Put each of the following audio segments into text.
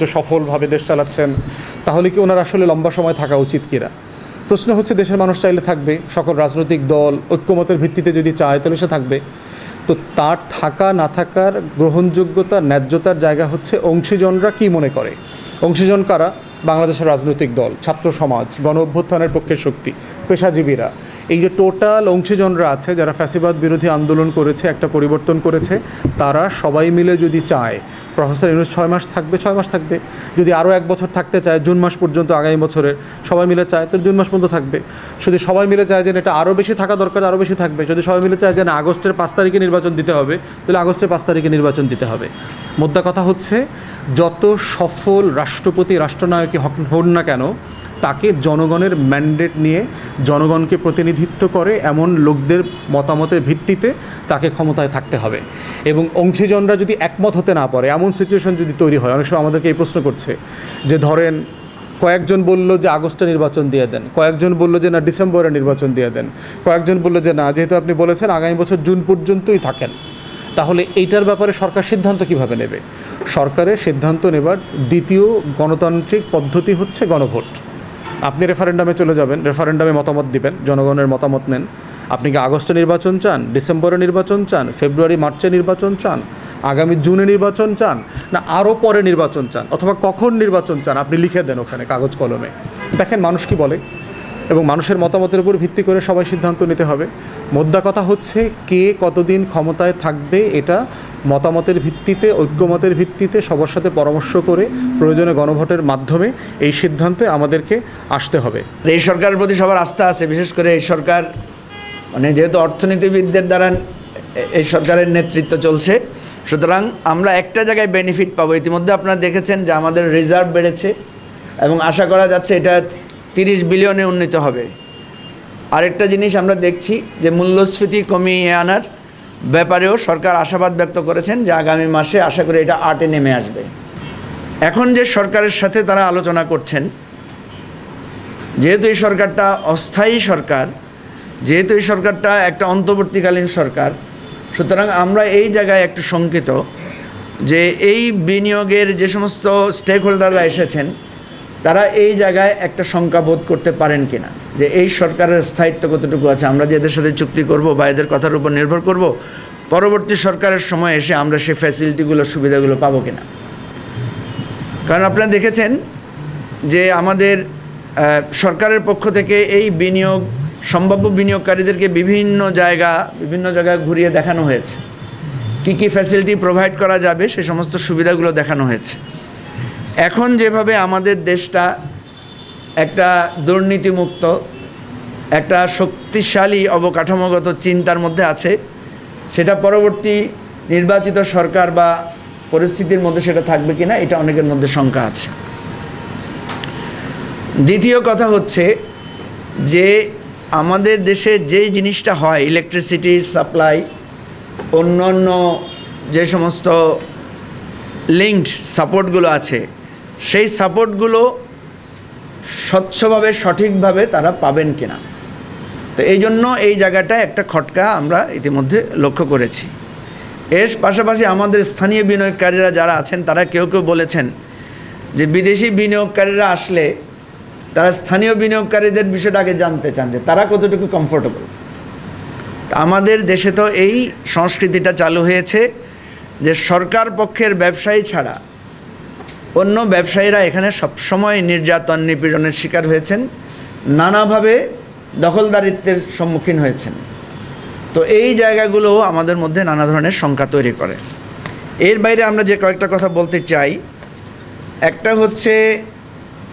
যে সফলভাবে দেশ চালাচ্ছেন, তাহলে কি ওনার আসলে লম্বা সময় থাকা উচিত কিনা? প্রশ্ন হচ্ছে, দেশের মানুষ চাইলে থাকবে, সকল রাজনৈতিক দল, ঐক্যমতের ভিত্তিতে যদি চায় তাহলে সে থাকবে। তো তার থাকা, না থাকার গ্রহণযোগ্যতা, ন্যায্যতার জায়গা হচ্ছে অংশীজনরা কি মনে করে? অংশীজন কারা? বাংলাদেশের রাজনৈতিক দল, ছাত্র সমাজ, গণ অভ্যুত্থানের পক্ষের শক্তি, পেশাজীবীরা। এই যে টোটাল অংশীজনরা আছে, যারা ফ্যাসিবাদ বিরোধী আন্দোলন করেছে, একটা পরিবর্তন করেছে, তারা সবাই মিলে যদি চায় প্রফেসর ইউনুস ছয় মাস থাকবে, ছয় মাস থাকবে। যদি আরও এক বছর থাকতে চায়, জুন মাস পর্যন্ত আগামী বছরের সবাই মিলে চায় তো জুন মাস পর্যন্ত থাকবে। যদি সবাই মিলে চায় যে এটা আরও বেশি থাকা দরকার, আরও বেশি থাকবে। যদি সবাই মিলে চায় যে না, আগস্টের পাঁচ তারিখে নির্বাচন দিতে হবে, তাহলে আগস্টের পাঁচ তারিখে নির্বাচন দিতে হবে। মোদ্দা কথা হচ্ছে, যত সফল রাষ্ট্রপতি, রাষ্ট্রনায়কই হন না কেন তাকে জনগণের ম্যান্ডেট নিয়ে জনগণকে প্রতিনিধিত্ব করে এমন লোকদের মতামতের ভিত্তিতে তাকে ক্ষমতায় থাকতে হবে। এবং অংশীজনরা যদি একমত হতে না পারে, এমন সিচুয়েশন যদি তৈরি হয়, অনেক সময় আমাদেরকে এই প্রশ্ন করছে যে ধরেন কয়েকজন বলল যে আগস্টে নির্বাচন দিয়ে দেন, কয়েকজন বলল যে না ডিসেম্বরে নির্বাচন দিয়ে দেন, কয়েকজন বলল যে না, যেহেতু আপনি বলেছেন আগামী বছর জুন পর্যন্তই থাকেন, তাহলে এইটার ব্যাপারে সরকার সিদ্ধান্ত কীভাবে নেবে? সরকারের সিদ্ধান্ত নেবার দ্বিতীয় গণতান্ত্রিক পদ্ধতি হচ্ছে গণভোট। আপনি রেফারেন্ডামে চলে যাবেন রেফারেন্ডামে মতামত দিবেন, জনগণের মতামত নেন। আপনি কি আগস্টে নির্বাচন চান, ডিসেম্বরে নির্বাচন চান, ফেব্রুয়ারি, মার্চে নির্বাচন চান, আগামী জুনে নির্বাচন চান, না আরও পরে নির্বাচন চান, অথবা কখন নির্বাচন চান, আপনি লিখে দেন ওখানে কাগজ কলমে। দেখেন মানুষ কি বলে? এবং মানুষের মতামতের উপর ভিত্তি করে সবাই সিদ্ধান্ত নিতে হবে। মোদ্দা কথা হচ্ছে কে কতদিন ক্ষমতায় থাকবে এটা মতামতের ভিত্তিতে, ঐক্যমতের ভিত্তিতে সবার সাথে পরামর্শ করে প্রয়োজনে গণভোটের মাধ্যমে এই সিদ্ধান্তে আমাদেরকে আসতে হবে। এই সরকারের প্রতি সবার আস্থা আছে, বিশেষ করে এই সরকার মানে যেহেতু অর্থনীতিবিদদের দ্বারা এই সরকারের নেতৃত্ব চলছে, সুতরাং আমরা একটা জায়গায় বেনিফিট পাবো। ইতিমধ্যে আপনারা দেখেছেন যে আমাদের রিজার্ভ বেড়েছে এবং আশা করা যাচ্ছে এটা তিরিশ বিলিয়নে উন্নীত হবে। আরেকটা জিনিস আমরা দেখছি যে মূল্যস্ফীতি কমিয়ে আনার ব্যাপারেও সরকার আশাবাদ ব্যক্ত করেছেন যে আগামী মাসে আশা করি এটা আটে নেমে আসবে। এখন যে সরকারের সাথে তারা আলোচনা করছেন, যেহেতু এই সরকারটা অস্থায়ী সরকার, যেহেতু এই সরকারটা একটা অন্তর্বর্তীকালীন সরকার, সুতরাং আমরা এই জায়গায় একটু শঙ্কিত যে এই বিনিয়োগের যে সমস্ত স্টেক হোল্ডাররা এসেছেন তারা এই জায়গায় একটা শঙ্কা বোধ করতে পারেন কিনা? যে এই সরকারের স্থায়িত্ব কতটুকু আছে? আমরা যে এদের সাথে চুক্তি করব বা এদের কথার উপর নির্ভর করব, পরবর্তী সরকারের সময় এসে আমরা সেই ফ্যাসিলিটিগুলো সুবিধাগুলো পাবো কিনা? কারণ আপনারা দেখেছেন যে আমাদের সরকারের পক্ষ থেকে এই বিনিয়োগ, সম্ভাব্য বিনিয়োগকারীদেরকে বিভিন্ন জায়গা, বিভিন্ন জায়গায় ঘুরিয়ে দেখানো হয়েছে। কী কী ফ্যাসিলিটি প্রোভাইড করা যাবে, সে সমস্ত সুবিধাগুলো দেখানো হয়েছে। এখন যেভাবে আমাদের দেশটা একটা দুর্নীতিমুক্ত, একটা শক্তিশালী অবকাঠামোগত চিন্তার মধ্যে আছে, সেটা পরবর্তী নির্বাচিত সরকার বা পরিস্থিতির মধ্যে সেটা থাকবে কিনা, এটা অনেকের মধ্যে শঙ্কা আছে। দ্বিতীয় কথা হচ্ছে যে আমাদের দেশে যেই জিনিসটা হয় ইলেকট্রিসিটির সাপ্লাই অন্যান্য যে সমস্ত লিঙ্কড সাপোর্টগুলো আছে সেই সাপোর্টগুলো স্বচ্ছভাবে, সঠিকভাবে তারা পাবেন কিনা। তো এই জন্য এই জায়গাটায় একটা খটকা আমরা ইতিমধ্যে লক্ষ্য করেছি। এর পাশাপাশি আমাদের স্থানীয় বিনিয়োগকারীরা যারা আছেন, তারা কেউ কেউ বলেছেন যে বিদেশি বিনিয়োগকারীরা আসলে তারা স্থানীয় বিনিয়োগকারীদের বিষয়টা আগে জানতে চান যে তারা কতটুকু কমফোর্টেবল আমাদের দেশে তো এই সংস্কৃতিটা চালু হয়েছে যে সরকার পক্ষের ব্যবসায়ী ছাড়া অন্য ব্যবসায়ীরা এখানে সবসময় নির্যাতন, নিপীড়নের শিকার হয়েছেন, নানাভাবে দখলদারিত্বের সম্মুখীন হয়েছেন। তো এই জায়গাগুলো আমাদের মধ্যে নানা ধরনের শঙ্কা তৈরি করে। এর বাইরে আমরা যে কয়েকটা কথা বলতে চাই, একটা হচ্ছে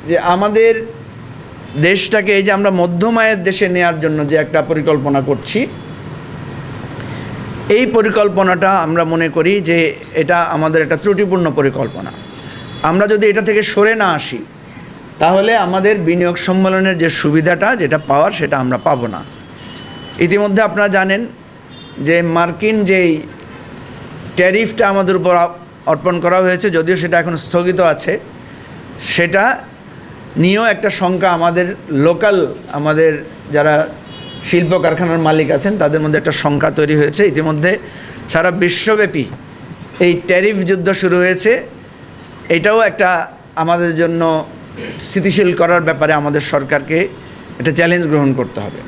যে আমাদের দেশটাকে এই যে আমরা মধ্যমায়ের দেশে নেয়ার জন্য যে একটা পরিকল্পনা করছি, এই পরিকল্পনাটা আমরা মনে করি যে এটা আমাদের একটা ত্রুটিপূর্ণ পরিকল্পনা। আমরা যদি এটা থেকে সরে না আসি, তাহলে আমাদের বিনিয়োগ সম্মেলনের যে সুবিধাটা, যেটা পাওয়ার, সেটা আমরা পাবো না। ইতিমধ্যে আপনারা জানেন যে মার্কিন যেই ট্যারিফটা আমাদের উপর অর্পণ করা হয়েছে, যদিও সেটা এখন স্থগিত আছে, সেটা নিয়েও একটা শঙ্কা আমাদের লোকাল, আমাদের যারা শিল্প কারখানার মালিক আছেন, তাদের মধ্যে একটা শঙ্কা তৈরি হয়েছে। ইতিমধ্যে সারা বিশ্বব্যাপী এই ট্যারিফ যুদ্ধ শুরু হয়েছে। এটাও একটা আমাদের জন্য স্থিতিশীল করার ব্যাপারে আমাদের সরকারকে একটা চ্যালেঞ্জ গ্রহণ করতে হবে।